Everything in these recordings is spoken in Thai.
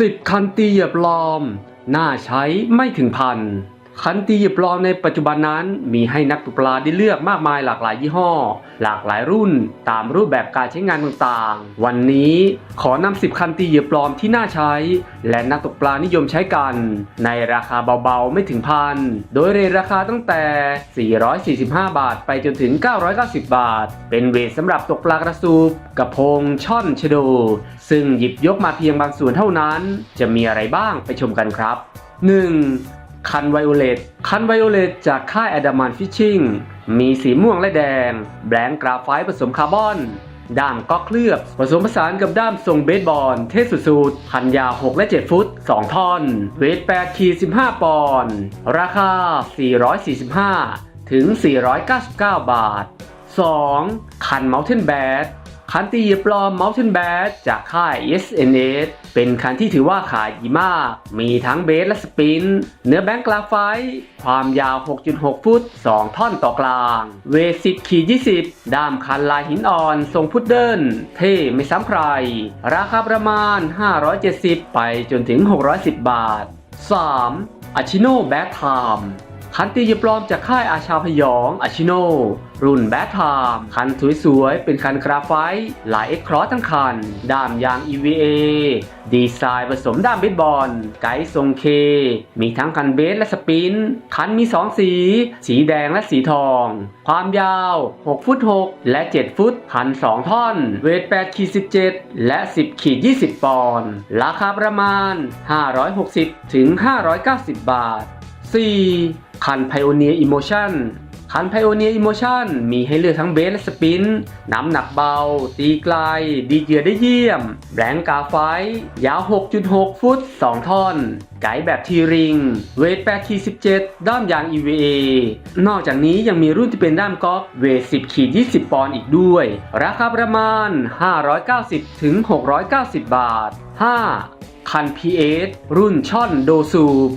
10 คันตีเหยียบลอม น่าใช้ไม่ถึงพัน คันตีหยียบลอมในปัจจุบันนั้น มีให้นักตกปลาได้เลือกมากมายหลากหลายยี่ห้อ หลากหลายรุ่น ตามรูปแบบการใช้งานต่างๆ วันนี้ขอนำ10คันตีหยียบปลอมที่น่าใช้ และนักตกปลานิยมใช้กัน ในราคาเบาๆไม่ถึงพัน โดยเรทราคาตั้งแต่ 445 บาทไปจนถึง 990 บาท เป็นเวทสำหรับตกปลากระสูบกระพง ช่อนชโด ซึ่งหยิบยกมาเพียงบางส่วนเท่านั้น จะมีอะไรบ้างไปชมกันครับ 1. คันไวโอเลตคันไวโอเลตจากค่ายแอดามันฟิชชิ่งมีสีม่วงและแดง แบงกราไฟต์ผสมคาร์บอนด้ามก็เคลือบผสมผสานกับด้ามทรงเบสบอลเทสสุดๆพันยาว 6 และ 7 ฟุต 2 ท่อน เวท8ขีด15 ปอนด์ราคา 445 ถึง 499 บาท 2. คัน Mountain Bad คันตีเห ยียบปลอม Mountain Bad จากค่าย SNS เป็นคันที่ถือว่าขายดีมาก มีทั้งเบสและสปิน เนื้อแบงค์กราไฟต์ความยาว 6.6 ฟุต 2 ท่อนต่อกลาง เวท10ขี20 ด้ามคันลายหินอ่อน ทรงพุดเดิลเท่ไม่ซ้ำใคร ราคาประมาณ 570 ไปจนถึง 610 บาท 3. a c h i n o Bad Time คันตียปลอมจากค่ายอาชาพยอง อาชิโน รุ่นแบทไทม์คันสวยๆ เป็นคันกราไฟต์หลายเอ็กครอสทั้งคัน ด้ามยาง EVA ดีไซน์ผสมด้ามเบสบอล ไกด์ทรงเค มีทั้งคันเบสและสปิน คันมี 2 สี สีแดงและสีทอง ความยาว 6 ฟุต 6 และ 7 ฟุต คัน 2 ท่อน เวท8ขีด17 และ 10ขีด20 ปอนด์ ราคาประมาณ 560ถึง590 บาท 4. คัน Pioneer Emotion คัน Pioneer Emotion มีให้เลือกทั้งเบสและสปิน น้ำหนักเบา ตีไกล ดีเกียร์ได้เยี่ยม แรงกาไฟ ยาว 6.6 ฟุต 2 ท่อน ไกด์แบบทีริง เวท8ขีด17 ด้ามยาง EVA นอกจากนี้ยังมีรุ่นที่เป็นด้ามก๊อก เวท 10ขีด20 ปอนด์อีกด้วย ราคาประมาณ 590 ถึง 690 บาท 5. คัน PS รุ่นช่อนโดซูป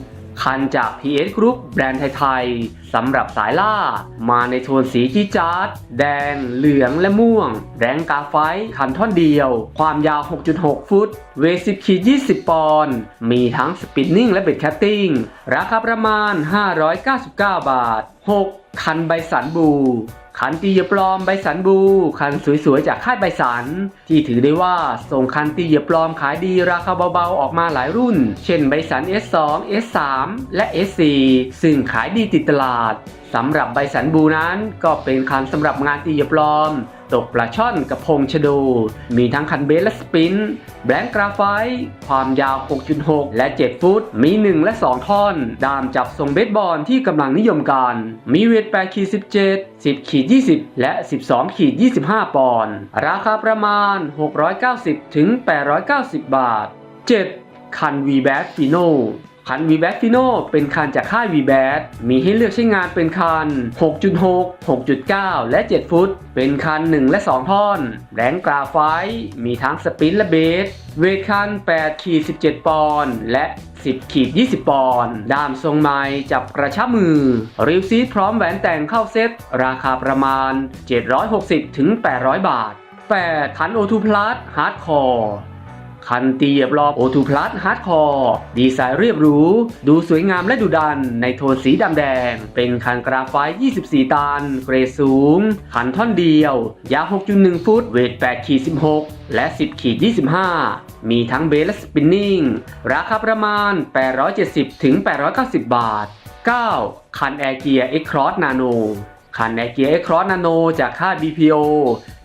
คันจาก PS Group แบรนด์ไทยๆสำหรับสายล่า มาในโทนสีจี๊ดจ๊าดแดง เหลืองและม่วง แรงกาไฟคันท่อนเดียว ความยาว 6.6 ฟุต เวท10ขีด20 ปอนด์มีทั้งสปินนิ่งและเบ็ดแคตติ้ง ราคาประมาณ 599 บาท 6. คันใบสันบู คันตีเหยียบปลอมใบสันบูคันสวยๆ จากค่ายใบสัน ที่ถือได้ว่าส่งคันตีเหยียบปลอมขายดีราคาเบาๆ ออกมาหลายรุ่น เช่นใบสัน S2 S3 และ S4 ซึ่งขายดีติดตลาดสำหรับใบสันบูนั้นก็เป็นคันสำหรับงานตีเหยียบปลอมตกปลาช่อนกับพงชะโด มีทั้งคันเบสและสปิน แบงกราไฟต์ความยาว 6.6 และ 7 ฟุต มี 1 และ 2 ท่อน ดามจับทรงเบสบอลที่กำลังนิยมกันมีเวท8ขีด17 10ขีด20 และ 12ขีด25 ปอนด์ ราคาประมาณ 690 ถึง 890 บาท 7. คัน v b a t Fino คัน v b a t Fino เป็นคันจากค่าย v b a t มีให้เลือกใช้งานเป็นคัน 6.6 6.9 และ 7 ฟุต เป็นคัน 1 และ 2 ท่อน แรงกราไฟ มีทั้งสปินและเบส เวทคัน8ขีด17 ปอนด์และ 10ขีด20 ปอนด์ ด้ามทรงไม้จับกระชับมือ ริวซีพร้อมแหวนแต่งเข้าเซ็ต ราคาประมาณ 760-800 บาท 8 คัน O2 Plus Hardcore คันตีเหยียบรอบ O2 Plus Hardcore ดีไซน์เรียบหรู ดูสวยงามและดุดัน ในโทนสีดำแดง เป็นคันกราไฟ 24 ตัน เกรดสูง คันท่อนเดียว ยาว 6.1 ฟุต เวท8ขีด16 และ 10ขีด25 มีทั้งเบสและสปินนิ่ง ราคาประมาณ 870ถึง890 บาท 9. คันแอร์เกียร์ X Cross Nano คันแอร์เกียร์ X Cross Nano จากค่าย BPO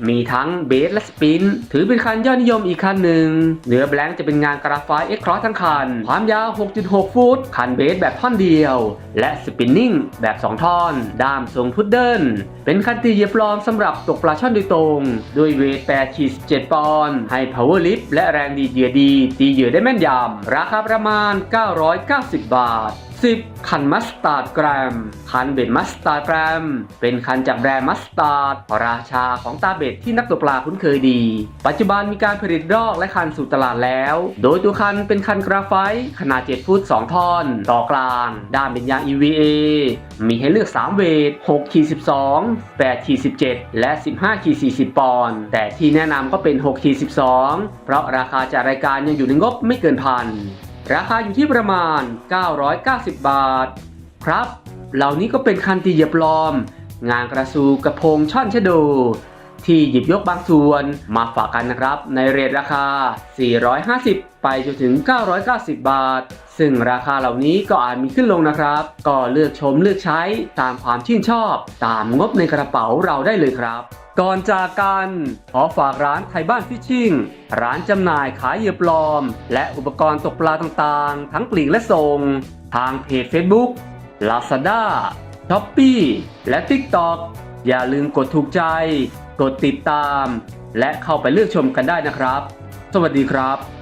มีทั้งเบสและสปิน ถือเป็นคันยอดนิยมอีกคันหนึ่งเนื้อแบงค์จะเป็นงานกราไฟต์ X Cross ทั้งคัน ความยาว 6.6 ฟุต คันเบสแบบท่อนเดียว และสปินนิ่งแบบ 2 ท่อน ด้ามทรงพุดเดิล เป็นคันตีเหยียบปลอมสำหรับตกปลาช่อนโดยตรง ด้วยเวท8ขีด7ปอนด์ให้ power lift และแรงดีเหยื่อดี ตีเหยื่อได้แม่นยำราคาประมาณ 990 บาท 10 คันมัสตาร์ดแกรม คันเบ็ดมัสตาร์ดแกรม เป็นคันจากแบรนด์มัสตาร์ดราชาของตาเบ็ดที่นักตกปลาคุ้นเคยดี ปัจจุบันมีการผลิตรอกและคันสู่ตลาดแล้ว โดยตัวคันเป็นคันกราไฟต์ขนาด 7 ฟุต 2 ท่อน ต่อกลาง ด้านเป็นยาง EVA มีให้เลือก 3 เวท6ขีด12 8ขีด17 และ 15ขีด40 ปอนด์แต่ที่แนะนำก็เป็น6ขีด12 เพราะราคาจากรายการยังอยู่ในงบไม่เกินพัน ราคาอยู่ที่ประมาณ 990 บาท ครับ เหล่านี้ก็เป็นคันตีเหยียบลอม งานกระสูกระพงช่อนชะโด ที่หยิบยกบางส่วนมาฝากกันนะครับ ในเรทราคา 450 ไปจนถึง 990 บาท ซึ่งราคาเหล่านี้ก็อาจมีขึ้นลงนะครับ ก็เลือกชมเลือกใช้ตามความชื่นชอบ ตามงบในกระเป๋าเราได้เลยครับก่อนจากกันขอฝากร้านไทยบ้านฟิชชิ่ง ร้านจำหน่ายขายเหยื่อปลอม และอุปกรณ์ตกปลาต่างๆ ทั้งปลีกและส่ง ทางเพจ Facebook Lazada s h o p e e และ TikTok อย่าลืมกดถูกใจ กดติดตาม และเข้าไปเลือกชมกันได้นะครับ สวัสดีครับ